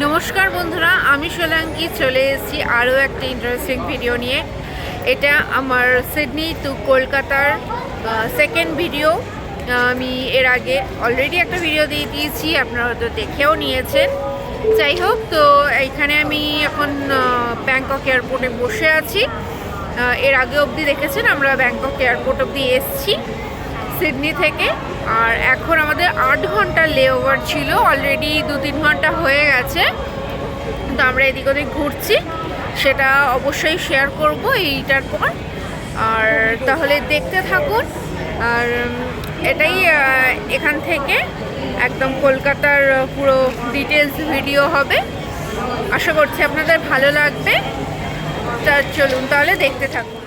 নমস্কার বন্ধুরা, আমি সোলাঙ্কি, চলে এসেছি আরও একটা ইন্টারেস্টিং ভিডিও নিয়ে। এটা আমার সিডনি টু কলকাতার সেকেন্ড ভিডিও আমি এর আগে অলরেডি একটা ভিডিও দিয়ে দিয়েছি, আপনারা হয়তো দেখেও নিয়েছেন। যাই হোক, তো এইখানে আমি এখন ব্যাংকক এয়ারপোর্টে বসে আছি। এর আগে অবধি দেখেছেন, আমরা ব্যাংকক এয়ারপোর্ট অবধি এসেছি। সিডনি থেকে। আর এখন আমাদের আট ঘণ্টা লেওভার ছিল অলরেডি দু তিন ঘণ্টা হয়ে গেছে। তো আমরা এদিক ওদিক ঘুরছি, সেটা অবশ্যই শেয়ার করব এইটার পর। আর তাহলে দেখতে থাকুন, আর এটাই এখান থেকে একদম কলকাতার পুরো ডিটেলস ভিডিও হবে। আশা করছি আপনাদের ভালো লাগবে। তা চলুন, তাহলে দেখতে থাকুন।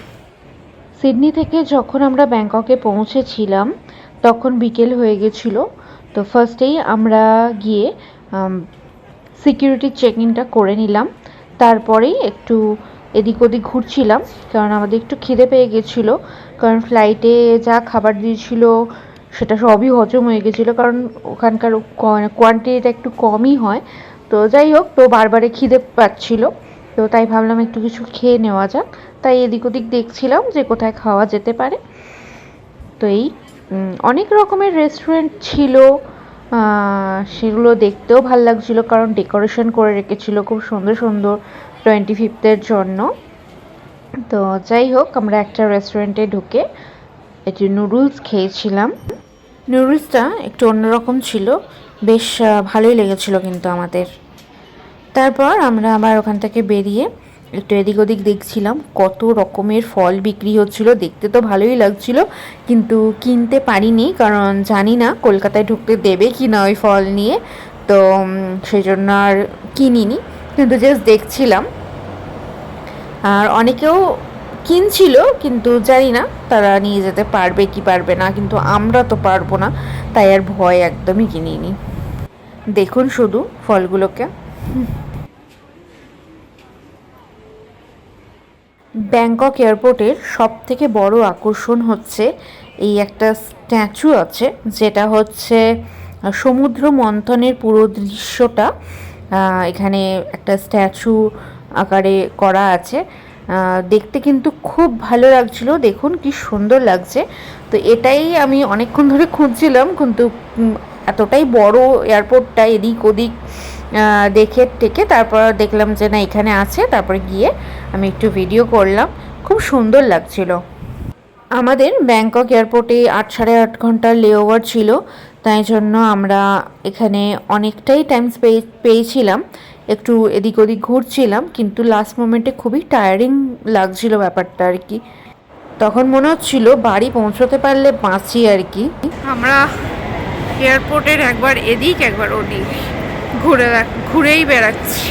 সিডনি থেকে যখন আমরা ব্যাংককে পৌঁছেছিলাম, তখন বিকেল হয়ে গেছিল। তো ফার্স্টেই আমরা গিয়ে সিকিউরিটি চেক ইনটা করে নিলাম। তারপরেই একটু এদিক ওদিক ঘুরছিলাম, কারণ আমাদের একটু খিদে পেয়ে গেছিল। কারণ ফ্লাইটে যা খাবার দিয়েছিল, সেটা সবই হজম হয়ে গেছিল, কারণ ওখানকার কোয়ান্টিটিটা একটু কমই হয়। তো যাই হোক, তো বারবারে খিদে পাচ্ছিলো। তো তাই ভাবলাম একটু কিছু খেয়ে নেওয়া যাক। তাই এদিক ওদিক দেখছিলাম যে কোথায় খাওয়া যেতে পারে। তো এই অনেক রকমের রেস্টুরেন্ট ছিল সেগুলো দেখতেও ভালো লাগছিল কারণ ডেকোরেশন করে রেখেছিল খুব সুন্দর সুন্দর টোয়েন্টি ফিফথের জন্য। তো যাই হোক, আমরা একটা রেস্টুরেন্টে ঢুকে একটু নুডলস খেয়েছিলাম। নুডলসটা একটু অন্যরকম ছিল। বেশ ভালোই লেগেছিল কিন্তু আমাদের। তারপর আমরা আবার ওখান থেকে বেরিয়ে একটু এদিক ওদিক দেখছিলাম, কত রকমের ফল বিক্রি হচ্ছিল, দেখতে তো ভালোই লাগছিল, কিন্তু কিনতে পারিনি, কারণ জানি না কলকাতায় ঢুকতে দেবে কি না ওই ফল নিয়ে, তো সেই জন্য আর কিনিনি, কিন্তু জাস্ট দেখছিলাম। আর অনেকেও কিনছিল, কিন্তু জানি না তারা নিয়ে যেতে পারবে কি পারবে না, কিন্তু আমরা তো পারব না, তাই আর ভয় একদমই কিনিনি। দেখুন শুধু ফলগুলোকে। ব্যাংকক এয়ারপোর্টের সব থেকে বড় আকর্ষণ হচ্ছে এই একটা স্ট্যাচু আছে, যেটা হচ্ছে সমুদ্র মন্থনের পুরো দৃশ্যটা এখানে একটা স্ট্যাচু আকারে করা আছে। দেখতে কিন্তু খুব ভালো লাগছিল, দেখুন কি সুন্দর লাগছে। তো এটাই আমি অনেকক্ষণ ধরে খুঁজছিলাম, কিন্তু এতটাই বড় এয়ারপোর্টটা এদিক ওদিক দেখে টেকে তারপর দেখলাম যে না, এখানে আছে। তারপরে গিয়ে আমি একটু ভিডিও করলাম। খুব সুন্দর লাগছিল। আমাদের ব্যাংকক এয়ারপোর্টে আট সাড়ে আট ঘণ্টার লেওভার ছিল। তাই জন্য আমরা এখানে অনেকটাই টাইম পেয়েছিলাম। একটু এদিক ওদিক ঘুরছিলাম, কিন্তু লাস্ট মোমেন্টে খুবই টায়ারিং লাগছিল ব্যাপারটা আর কি। তখন মনে হচ্ছিল বাড়ি পৌঁছতে পারলে বাঁচি আর কি। আমরা এয়ারপোর্টের একবার এদিক, একবার ওদিক। ঘুরে ঘুরেই বেড়াচ্ছি।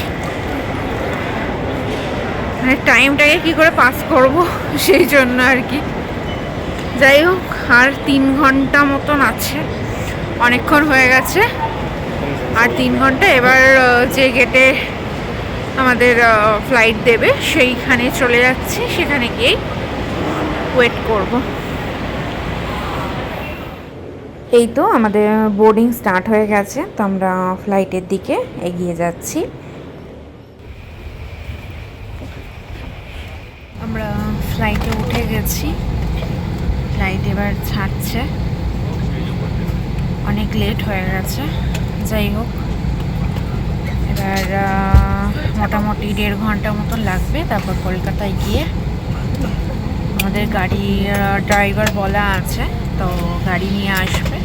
মানে টাইমটাকে কি করে পাস করব? সেই জন্য আর কি। যাই হোক, আর তিন ঘণ্টা মতন আছে। অনেকক্ষণ হয়ে গেছে। আর তিন ঘণ্টা, এবার যে গেটে আমাদের ফ্লাইট দেবে, সেইখানে চলে যাচ্ছি। সেখানে গিয়েই ওয়েট করব। এই তো আমাদের বোর্ডিং স্টার্ট হয়ে গেছে, তো আমরা ফ্লাইটের দিকে এগিয়ে যাচ্ছি। আমরা ফ্লাইটে উঠে গেছি। ফ্লাইট এবার ছাড়ছে। অনেক লেট হয়ে গেছে। যাই হোক, এবার মোটামুটি দেড় ঘণ্টা মতন লাগবে তারপর কলকাতায় গিয়ে। আমাদের গাড়ি ড্রাইভার বলা আছে, তো গাড়ি নিয়ে আসবে।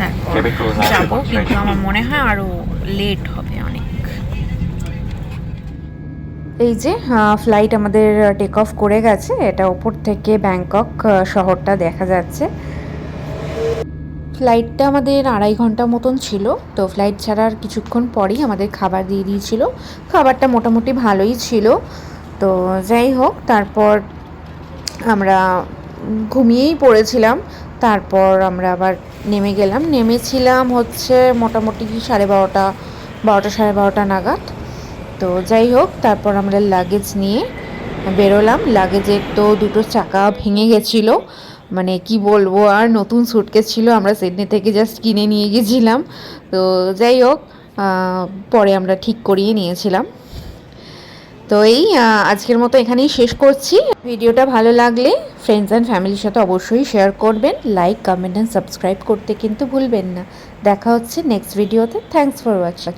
তারপর যাব কিন্তু আমার মনে হয় আরও লেট হবে অনেক। এই যে ফ্লাইট আমাদের টেক অফ করে গেছে এটা ওপর থেকে ব্যাংকক শহরটা দেখা যাচ্ছে। ফ্লাইটটা আমাদের আড়াই ঘণ্টা মতন ছিল তো ফ্লাইট ছাড়ার কিছুক্ষণ পরেই আমাদের খাবার দিয়ে দিয়েছিল। খাবারটা মোটামুটি ভালোই ছিল। তো যাই হোক তারপর আমরা ঘুমিয়েই পড়েছিলাম। তারপর আমরা আবার নেমে গেলাম। নেমেছিলাম হচ্ছে মোটামুটি সাড়ে বারোটা বারোটা সাড়ে বারোটা নাগাদ। তো যাই হোক, তারপর আমরা লাগেজ নিয়ে বেরোলাম। লাগেজের তো দুটো চাকা ভেঙে গেছিল। মানে কি বলব, আর নতুন সুটকেস ছিল। আমরা সিডনি থেকে জাস্ট কিনে নিয়ে গেছিলাম। তো যাই হোক পরে আমরা ঠিক করিয়ে নিয়েছিলাম। তো এই আজকের মতো এখানেই শেষ করছি। ভিডিওটা ভালো লাগলে ফ্রেন্ডস অ্যান্ড ফ্যামিলির সাথে অবশ্যই শেয়ার করবেন লাইক কমেন্ট অ্যান্ড সাবস্ক্রাইব করতে কিন্তু ভুলবেন না। দেখা হচ্ছে নেক্সট ভিডিওতে থ্যাংকস ফর ওয়াচিং